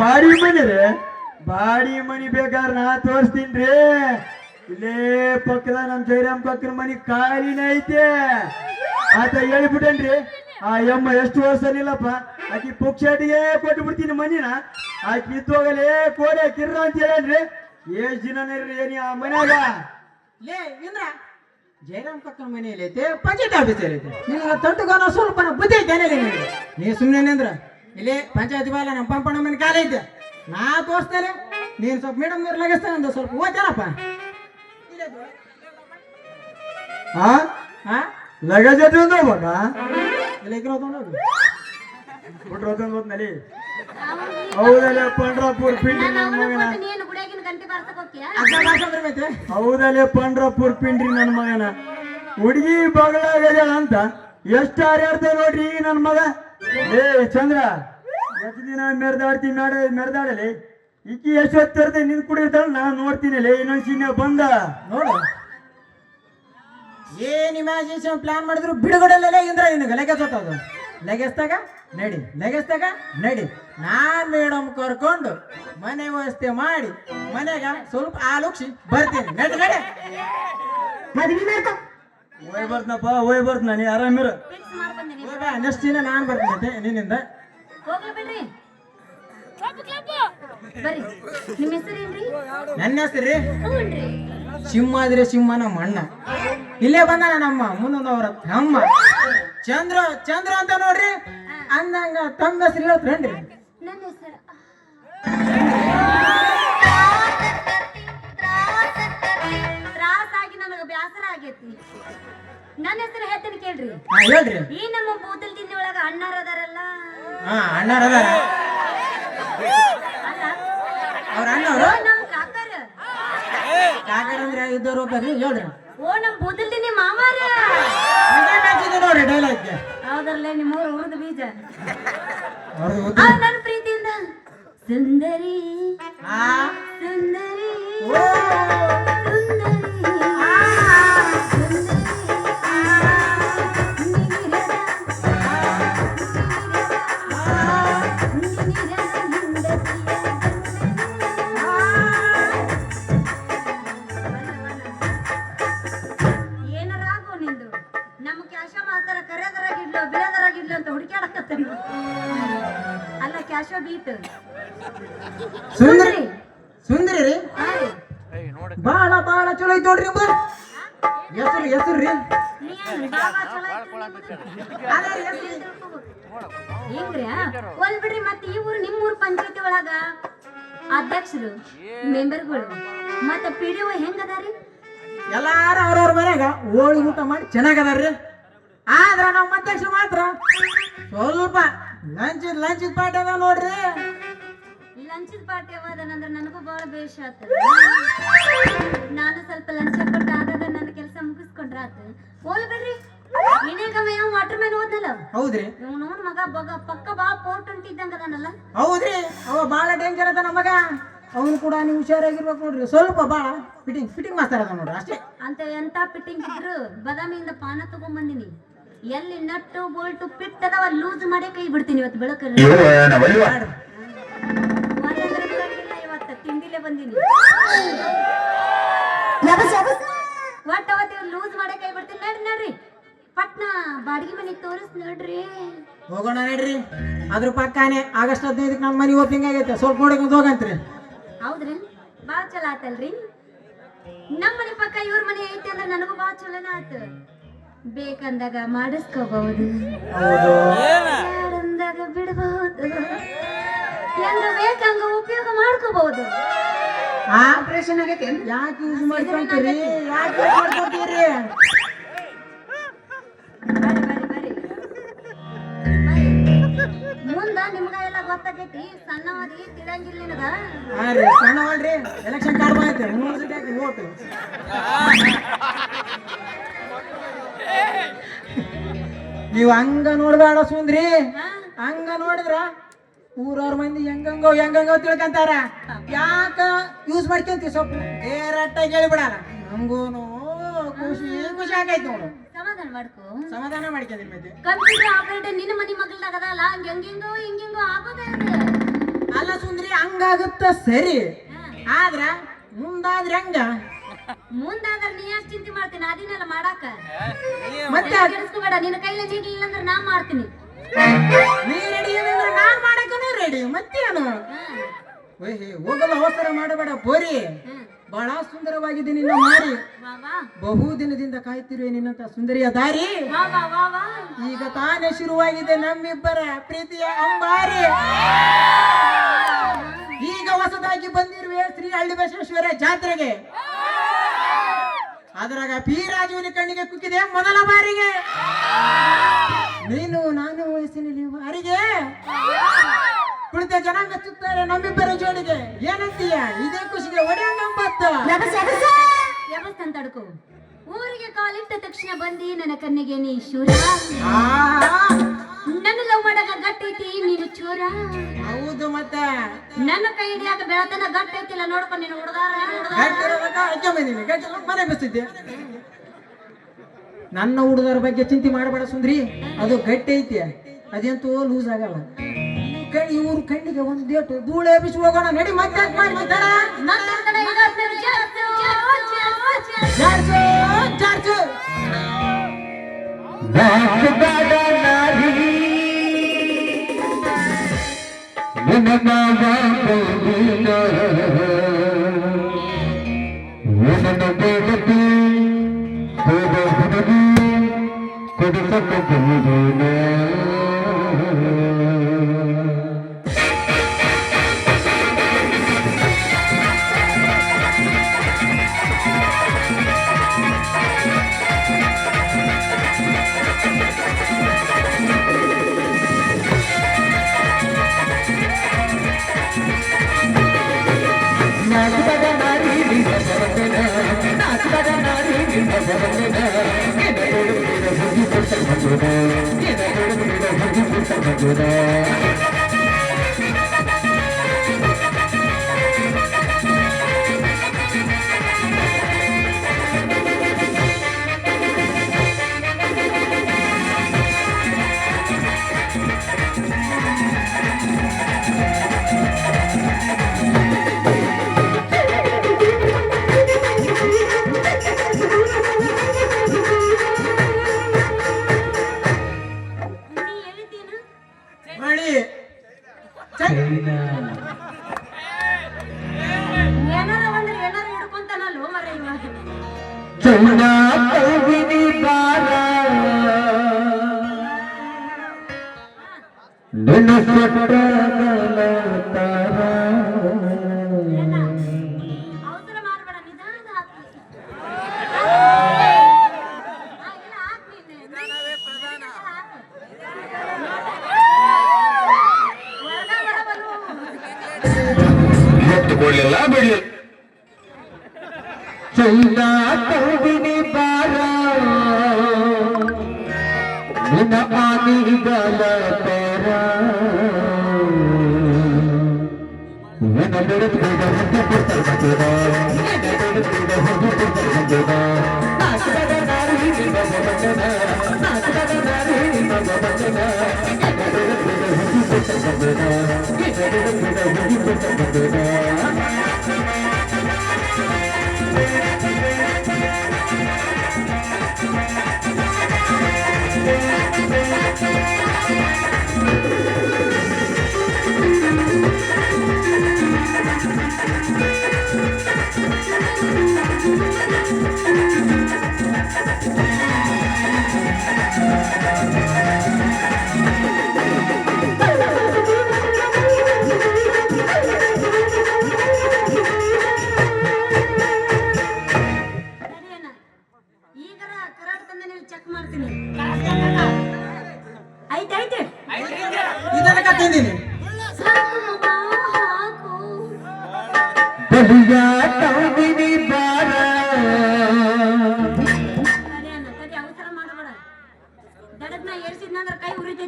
Body ಮನಿ ರೀ? Body ಮನಿ ಬೇಕಾದ್ರೆ ನಾ ತೋರಿಸ್ತೀನ್ರಿ ಇಲ್ಲೇ ಪಕ್ಕದ ನಮ್ ಜೈರಾಮ್ ಪಕ್ಕದ ಮನಿ ಕಾಲಿನ ಐತೆ. ಆತ ಹೇಳಿಬಿಟ್ಟೇನ್ರಿ ಆ ಯಮ್ಮ ಎಷ್ಟು ವರ್ಷನಿಲ್ಲಪ್ಪ. ಆಕಿ ಪುಕ್ಷಾಟಿಗೆ ಕೊಟ್ಟು ಬಿಡ್ತೀನಿ ಮನಿನ. ಆಕಿ ಇದ್ದೋಗಲೇ ಕೋಡೆ ಕಿರ್ರ ಅಂತ ಹೇಳೇನ್ರಿ ಎಷ್ಟ್ ದಿನ ಏನಿ ಆ ಮನ್ಯಾಗ? ಲೇ ಇಂದ್ರ ಜಯರಾಮ್ ಕಕ್ಕನ ಮನೆಯಲ್ಲಿ ಐತೆ ಪಂಚಾಯತ್ ಆಫೀಸ್ ಐತೆ. ನಿನಗೆ ತೊಟ್ಟುಗಾನ ಸ್ವಲ್ಪ ಬುದ್ಧಿ ಐತೆ ನೀ ಸುಮ್ಮನೆ ಅಂದ್ರ? ಇಲ್ಲಿ ಪಂಚಾಯತಿ ಬಾಲ ನಮ್ಮ ಪಂಪಣ್ಣ ಮನೆ ಕಾಲ ಐತೆ. ನಾ ತೋರಿಸ್ತೇನೆ. ನೀನು ಸ್ವಲ್ಪ ಮೇಡಮ್ ನೀರು ಲಗಿಸ್ತಾನೆ ಒಂದು ಸ್ವಲ್ಪ ಓದ್ತಾನಪ್ಪ ಹಾ ಹಾ ಲಗೇಜ್ ಎತ್ಕೊಂಡ್ ಹೋಗ್ಬೇಕಾ ಇಲ್ಲ ಬಿಟ್ರು ಹೌದಲ್ಲ ಪಂಡ್ರಾಪುರ್ ಪಿಂಡ್ರಿ ನಾನು ನನ್ನ ಮಗನ. ಪಂಡ್ರಾಪುರ್ ಪಿಂಡ್ರಿ ನನ್ನ ಮಗನ. ಹುಡುಗಿ ಬಗಳಾಗದ ಅಂತ. ಎಷ್ಟು ಹಾರ್ಯಾಡ್ತ ನೋಡ್ರಿ ನನ್ನ ಮಗ? ಏ ಚಂದ್ರ ಎಷ್ಟು ದಿನ ಮೆರೆದಾಡ್ತಿ ಮೇಡ ಮೆರೆದಾಡಲಿ? ಈಕಿ ಎಷ್ಟು ಹೊತ್ತಿರ್ತೆ ನಿನ್ ಕುಡಿರ್ತಾಳ ನಾನು ನೋಡ್ತೀನಿ ಲೇ ಇನ್ನೊಂದ್ ಚಿನ್ನ ಬಂದ. ನೋಡು. ಏನ್ ಇಮ್ಯಾಜಿನೇಷನ್ ಪ್ಲಾನ್ ಮಾಡಿದ್ರು ಬಿಡುಗಡೆಲ್ಲೇ ಇಂದ್ರ ನಿನಗೆ ಲೆಗೆಸೋದು ಲೆಗೆಸ್ದಾಗ ನಡಿ ಲೆಗೆಸ್ದಾಗ ನಡಿ. ನಾನ್ ಮೇಡಮ್ ಕರ್ಕೊಂಡು ಮನೆ ವ್ಯವಸ್ಥೆ ಮಾಡಿ ಮನೆಗ ಸ್ವಲ್ಪ ಆಲೋಕ್ಷಿ ಬರ್ತೀನಿ. ನಡಿ ನಡಿ. ಹೋಯ್ ಬರ್ತನಪ್ಪ ಹೋಯ್ ಬರ್ತನ ನೀ ಆರಾಮಿರ ಫಿಕ್ಸ್ ಮಾಡ್ಕೊಂತೀನಿ ನೆಕ್ಸ್ಟ್ ದಿನ ನಾನು ಬರ್ತೀನಿ ನಿನ್ನಿಂದ. ಹೋಗ್ಲಿ ಬಿಡ್ರಿ. ಬರ್ರಿ. ನಿಮ್ಮ ಹೆಸರೇನ್ರಿ ನನ್ನ ಹೆಸರು ಹ್ಞೂನ್ರಿ ಸಿಂಹ ಆದ್ರೆ ಸಿಂಹ ನಮ್ಮ ಅಣ್ಣ ಇಲ್ಲೇ ಬಂದಾನ ನಮ್ಮ ಮುಂದೊಂದವ್ರ ಅಮ್ಮ ಚಂದ್ರ ಚಂದ್ರ ಅಂತ ನೋಡ್ರಿ. ಅಂದಂಗ ತಮ್ಮ ಹೆಸರು ಹೇಳ್ತ್ರೇನ್ರಿ? ನನ್ನ ಹೆಸರು. ನನಗೆ ಬ್ಯಾಸರ ಆಗೈತಿ. ನನ್ನ ಹೆಸರು ಹೇಳ್ತೀನಿ ಕೇಳ್ರಿ. ಹಾ ಹೇಳ್ರಿ. ಈ ನಮ್ಮ ಬೂತಲ್ ತಿಂಡಿ ಒಳಗ ಅಣ್ಣಾರ ಅದಾರಲ್ಲ. ಹಾ ಅಣ್ಣಾರ ಅದಾರ. ಅಲ್ಲ? ಅವ್ರ ಅಣ್ಣವ್ರು ಓ ನಮ್ಮ ಕಾಕರ. ಅಂದ್ರೆ ಇದ್ದವ್ರು ಒಬ್ಬರಿ ಹೇಳ್ರಿ. ಓ ನಮ್ಮ ಬೂತಲ್ ತಿಂಡಿ ಮಾಮಾರ. ನೋಡ್ರಿ ಡೈಲಾಗ್ ಉಳಿದ ಬೀಜ. ಅವ್ರದ್ದು ಆ ನನ್ನ ಪ್ರೀತಿಯಿಂದ. ಸುಂದರಿ. ಹಾ ಸುಂದರಿ. ಓ! ಬೀಟ್ ಸುಂದರಿ ಸುಂದರಿ. ರೀ. ಬಾಳ ಬಾಳ ಚಲೋ ಐತಿ ನೋಡ್ರಿ ನಿಮ್ದು. ಹೆಸರು ಹೆಸರು ರೀ. ನೀ ಏನ್ ಬಾಳ ಚಲೋ ಐತ್ರಿ ನಿಮ್ದು? ಅದೇ ರೀ, ಹೆಸ್ರು ಏನ್ ತಿಳ್ಕೊಬೇಕು? ಒಲ್ ಬಿಡ್ರಿ ಮತ್ತೆ ಈ ಊರು ನಿಮ್ಮ ಊರು ಪಂಚಾಯತಿ ಒಳಗ ಅಧ್ಯಕ್ಷರು ಮೆಂಬರ್ಗಳು ಮತ್ತೆ ಪಿ ಡಿ ಒ ಹೆಂಗದಾರಿ ಎಲ್ಲಾರು ಅವ್ರವ್ರ ಮನ್ಯಾಗ ಹೋಳಿ ಊಟ ಮಾಡಿ ಚೆನ್ನಾಗದಾರ್ರಿ ಆದ್ರ ನಮ್ಮ ಅಧ್ಯಕ್ಷರು ಮಾತ್ರ ಸ್ವಲ್ಪ ಲಂಚ್ ಲಂಚ್ ಪಾಠ ಅದ ನೋಡ್ರಿ. ಲಂಚದ ಪಾರ್ಟಿ ಅವದನಂದ್ರ ನನಗೂ ಬಹಳ ಬೇಷ ಆತ. ನಾನು ಸ್ವಲ್ಪ ಲಂಚ ಕೊಟ್ಟು ಆಗದ ನನ್ನ ಕೆಲಸ ಮುಗಿಸ್ಕೊಂಡ್ರ ಆತ. ಹೋಲ್ ಬಿಡ್ರಿ. ಇನೇಗಮ್ಮ ಯಾವ ವಾಟರ್ ಮ್ಯಾನ್ ಓದಲ್ಲ? ಹೌದ್ರಿ. ಇವನು ಮಗ ಬಗ ಪಕ್ಕ ಬಾ ಪೋರ್ಟ್ ಹೊಂಟಿದ್ದಂಗ ಅದಾನಲ್ಲ. ಹೌದ್ರಿ. ಅವ ಬಾಳ ಡೇಂಜರ್ ಅದ ಮಗ. ಅವನು ಕೂಡ ನೀವು ಹುಷಾರಾಗಿರ್ಬೇಕು ನೋಡ್ರಿ. ಸ್ವಲ್ಪ ಬಾಳ ಫಿಟ್ಟಿಂಗ್ ಫಿಟ್ಟಿಂಗ್ ಮಾಡ್ತಾರ ನೋಡ್ರಿ ಅಷ್ಟೇ. ಅಂತ ಎಂತ ಫಿಟಿಂಗ್ ಇದ್ರು ಬದಾಮಿಯಿಂದ ಪಾನ ತಗೊಂಬಂದಿನಿ. ಎಲ್ಲಿ ನಟ್ಟು ಬೋಲ್ಟು ಪಿಟ್ ಅದಾವ ಲೂಸ್ ಮಾಡಿ ಕೈ ಬಿಡ್ತೀನಿ ಇವತ್ತು ಬೆಳಕಲ್ಲಿ. ಮಾಡ್ರಿ. ತಿಂದಿಲ್ಲೇ ಬಂದೀನಿ ಇವತ್ತು ತಿಂಡಿಲೇ ಬಂದಿನಿ. ಒಟ್ಟ ಅವತ್ತು ಲೂಸ್ ಮಾಡಿ ಕೈ ಬಿಡ್ತೀನಿ. ನಡ್ರಿ ನಡ್ರಿ. ಪಟ್ನ ಬಾಡಿಗೆ ಮನೆ ತೋರಿಸ್ ನೋಡ್ರಿ. ಹೋಗೋಣ ನಡ್ರಿ. ಅದ್ರ ಪಕ್ಕಾನೆ ಆಗಸ್ಟ್ ಹದಿನೈದಕ್ಕೆ ನಮ್ಮ ಮನೆ ಓಪನಿಂಗ್ ಆಗೈತೆ. ಸ್ವಲ್ಪ ನೋಡಿ ಹೋಗಂತ್ರಿ. ಹೌದ್ರಿ? ಬಾಳ ಚಲೋ ಆತಲ್ರಿ. ನಮ್ಮ ಮನೆ ಪಕ್ಕ ಇವ್ರ ಮನೆ ಐತೆ ಅಂದ್ರೆ ನನಗೂ ಬಾಳ ಚಲೋನ ಆತು. ಬೇಕಂದಾಗ ಮಾಡಿಸ್ಕೋಬಹುದು. ಹೌದು. ಬ್ಯಾಡಂದಾಗ ಬಿಡಬಹುದು? ಹೆಂಗ ಬೇಕಂಗ ಉಪಯೋಗ ಮಾಡ್ಕೋಬಹುದು. ಆಪರೇಷನ್ ಆಗೈತೆ? ಯಾಕೆ ಯೂಸ್ ಮಾಡ್ಕೊಂತೀರಿ? ಯಾಕೆ ಯೂಸ್ ಮಾಡ್ಕೊಂತೀರಿ? ಮುಂದ ನಿಮ್ಗ ಎಲ್ಲ ಗೊತ್ತಾಗೈತಿ ಸಣ್ಣವರಿ ತಿಳಂಗಿಲ್ಲ ನಿನಗ? ಹಾ ರೀ ಸಣ್ಣವಲ್ರಿ. ಎಲೆಕ್ಷನ್ ಕಾರ್ಡ್ ಬಂದೈತೆ. ಮೂರು ಸೀಟ್ ಹಾಕಿ ಓಟು ನೀವು ಹಂಗ ನೋಡ್ಬೇಡ ಸುಂದ್ರಿ? ಹಂಗ ನೋಡಿದ್ರ ಊರವ್ರ ಮಂದಿ ಹೆಂಗಂಗೋ ಹೆಂಗಂಗೋ ತಿಳ್ಕಂತಾರ. ಯಾಕ ಯೂಸ್ ಮಾಡ್ಕೊಂತೀವಿ ಸೊಪ್ಪು? ಡೇರಟ್ಟಾಗಿ ಹೇಳಿಬಿಡಲ್ಲ ನಮಗೂನು ಖುಷಿ ಖುಷಿ ಆಗೈತೆ ನೋಡು. ಸಮಾಧಾನ ಮಾಡ್ಕೋ. ಸಮಾಧಾನ ಮಾಡ್ಕೊಂಡ್ರಿ ಮತ್ತೆ. ಕಂಪ್ಯೂಟರ್ ಆಪರೇಟರ್ ನಿನ್ನ ಮನಿ ಮಗಳದಾಗದಲ್ಲ ಹಂಗ ಹೆಂಗಿಂಗೋ ಹಿಂಗಿಂಗೋ ಆಗೋದೇ ಅಲ್ಲ ಸುಂದ್ರಿ ಹಂಗಾಗುತ್ತ ಸರಿ. ಆದ್ರ ಮುಂದಾದ್ರೆ ಹಂಗ? ಮುಂದಾದ್ರೆ ನೀ ಯಾಕೆ ಚಿಂತೆ ಮಾಡ್ತೀನಿ? ಅದನ್ನೆಲ್ಲ ಮಾಡಾಕ? ಮತ್ತೆ ಕೆಡಿಸ್ಕೋಬೇಡ ನಿನ್ನ ಕೈಲ ನೀರ್ಲಿಲ್ಲ ಅಂದ್ರೆ ನಾ ಮಾಡ್ತೀನಿ. ನೀ ರೆಡಿ ಏನಂದ್ರೆ ನಾನ್ ರೆಡಿ ಮತ್ತೇನು? ಹೋಗಲ್ಲ ಓಹ್ ಹೋಗಲು ಅವಸರ ಮಾಡಬೇಡ ಬೋರಿ. ಬಹಳ ಸುಂದರವಾಗಿದೆ ನಿನ್ನ ಮಾರಿ ಬಹು ದಿನದಿಂದ ಕಾಯ್ತಿರುವೆ ನಿನ್ನಂತ ಸುಂದರಿಯ ದಾರಿ. ಈಗ ತಾನೇ ಶುರುವಾಗಿದೆ ನಮ್ಮಿಬ್ಬರ ಪ್ರೀತಿಯ ಅಂಬಾರಿ. ಈಗ ಹೊಸದಾಗಿ ಬಂದಿರುವೆ ಶ್ರೀ ಹಳ್ಳಿ ಬಸವೇಶ್ವರ ಜಾತ್ರೆಗೆ. ಅದರಾಗ ಪಿ ರಾಜುವಿನ ಕಣ್ಣಿಗೆ ಕುಕ್ಕಿದೆ ಮೊದಲ ಬಾರಿಗೆ. ನೀನು ನಾನು ವಯಸ್ಸಿನಲ್ಲಿ ಅರಿಗೆ. ಕುಳಿತ ಜನ ಮೆಚ್ಚುತ್ತಾರೆ ನಮ್ಮಿಬ್ಬರ ಜೋಡಿಗೆ. ಏನಂತೀಯ? ಇದೇ ಖುಷಿಗೆ ಒಡೆಯಂಬತ್ತ ಅಡ್ಕೋ ಊರಿಗೆ ಕಾಲಿಟ್ಟ ತಕ್ಷಣ ಬಂದಿ ನನ್ನ ಕಣ್ಣಿಗೆ ನೀ ಶೂರ? ನನ್ನ ಲವ್ ಮಾಡಕ ಗಟ್ಟೈತಿ ನೀನು ಚೂರ? ಹೌದು ಮತ್ತ. ನನ್ನ ಕೈ ಹಿಡಿಯಾಕ ಬೆಳತನ ಗಟ್ಟೈತಿಲ್ಲ ನೋಡ್ಕೊ ನೀನು ಹುಡುಗಾರ ನನ್ನ ಹುಡುಗರ ಬಗ್ಗೆ ಚಿಂತೆ ಮಾಡಬೇಡ ಸುಂದ್ರಿ ಅದು ಗಟ್ಟಿ ಐತಿ. ಅದಂತೂ ಲೂಸ್ ಆಗಲ್ಲ. ಕಣ್ ಇವ್ರ ಕಣ್ಣಿಗೆ ಒಂದ್ ಡೇಟ್ ಧೂಳೆ ಬಿಸಿ ಹೋಗೋಣ ನಡಿ ಮತ್ತೆ ಯಾಕ್ 네. ಚೌನಾ ಕೌವಿನಿ ಬಾರ ನಿನ್ನ ಸೊಟ್ಟಗಲ ತಾರ ಅವಸರ ಮಾಡ್ಬೇಡ ಚೌನಾ ಕೌವಿನಿ ಬಾರ ನಿನ್ನ ಆನಿಗಲ ತಾರ ನಿನ್ನ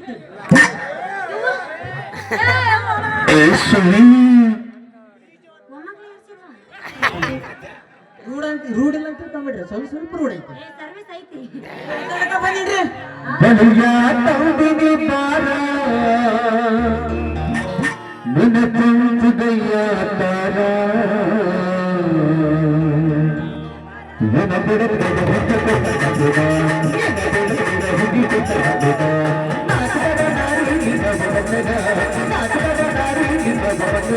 ಕೈ ಉರಿತೈತಿ ಇವು? ಏ, ಅವ್ವ. ಸುಳಿ ಮೊಮ್ಮಗ್ಳು ಏರ್ಸಿದ್ವ? ರೂಢ ಅಂತ ರೂಢಿಲ್ಲ ಅಂತ ತಿಳ್ಕೊಂಬಿಡ್ರಿ ಸ್ವಲ್ಪ ಸ್ವಲ್ಪ ರೂಢ ಐತಿ ಏ ಸರ್ವಿಸ್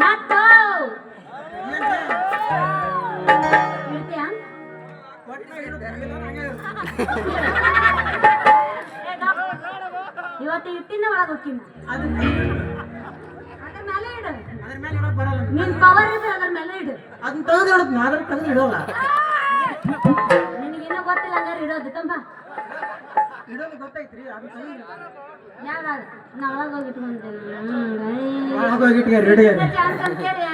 ನಾಟೋ ಇಡ್ತೀಯಾ? ಇವತ್ತು ಇಟ್ಟಿನ ಒಳಗೆ ಹೋಗ್ತೀನಿ ಅದ್ರ ಮೇಲೆ ಇಡು. ಅದ್ರ ಮೇಲೆ ಇಡೋಕ್ ಬರಲ್ಲ ನಿನ್ ಪವರ್ ಇದ್ರೆ ಅದ್ರ ಮೇಲೆ ಇಡು. ಅದನ್ನ ತೆಗೆದು ಇಡೋದು ಅದ್ರ ತೆಗೆದು ಇಡೋಲ್ಲ ನಿನಗೇನೋ ಗೊತ್ತಿಲ್ಲ ಅಂದ್ರೆ ಇಡೋದು ಕಂಬ ಇಡೋದು ಗೊತ್ತೈತ್ರಿ ಅದು ತೆಗೆದು ಯಾವಾಗ ನಾ ಒಳಗೆ ಹೋಗಿ ಇಟ್ಕೊಂತೀನಿ ಒಳಗೆ ಹೋಗಿಟ್ಟಿಗೆ ರೆಡಿ ಚಾನ್ಸ್ ಅಂತ ಕೇಳಿ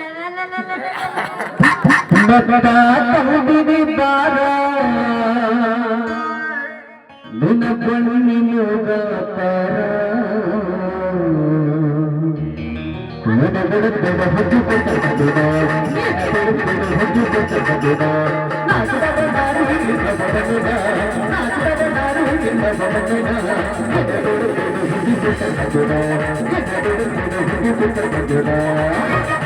ತಂದಿನಿ ಬಾರ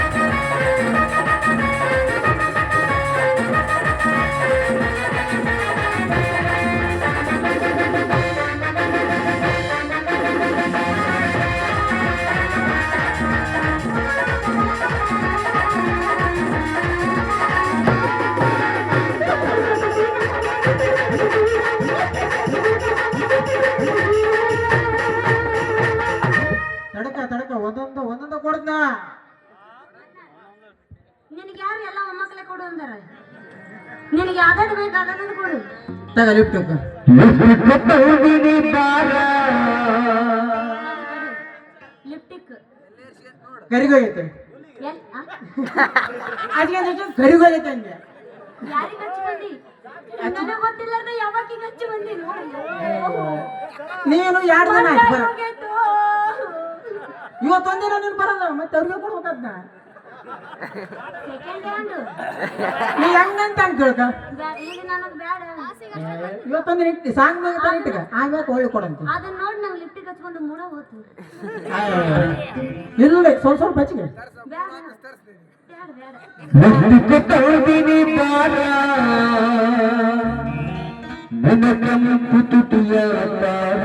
ತಗ ಲಿಫ್ಟ್ ಲಿಪ್ಟಿಕ್ ಕರಿಗೋಗೈತೆ? ಅದಕ್ಕೆ ಕರಿಗೋಗೈತೆ ಅಂದೆ ನೀನು ಎರಡು ಹೋಗೈತು. ಇವತ್ತೊಂದಿನ ನೀನು ಬರಲ್ಲ ಮತ್ತೆ ಅವ್ರಿಗೆ ಕೊಡ್ಬೇಕದ್ನ ನೀ ಹೆಂಗಂತ ಅಂತ ಕೇಳ್ಕ ಇದು ನನಗೆ ಬೇಡ ಇವತ್ತೊಂದಿನ ಇಟ್ಟು ಸಾಂಗ್ ಇಟ್ಟಿಗ ಆಮ್ಯಾಕ ಒಳ್ಳೆ ಕೊಡಂತ ಅದನ್ನ ನೋಡಿ ನಂಗೆ ಹಚ್ಕೊಂಡು ಹೋತು ಇಲ್ಲ ಸ್ವಲ್ಪ ಸ್ವಲ್ಪ ಹಚ್ಚಿಗೆ. ಬೇಡ ಬೇಡ ಬೇಡ ತಂದಿನಿ ಬಾರ ನನ್ನ ಕೆಂಪು ತುಟಿಯ ತಾರ.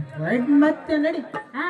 ರೈಟ್ ಮತ್ತೆ ನಡಿ. ಹಾ.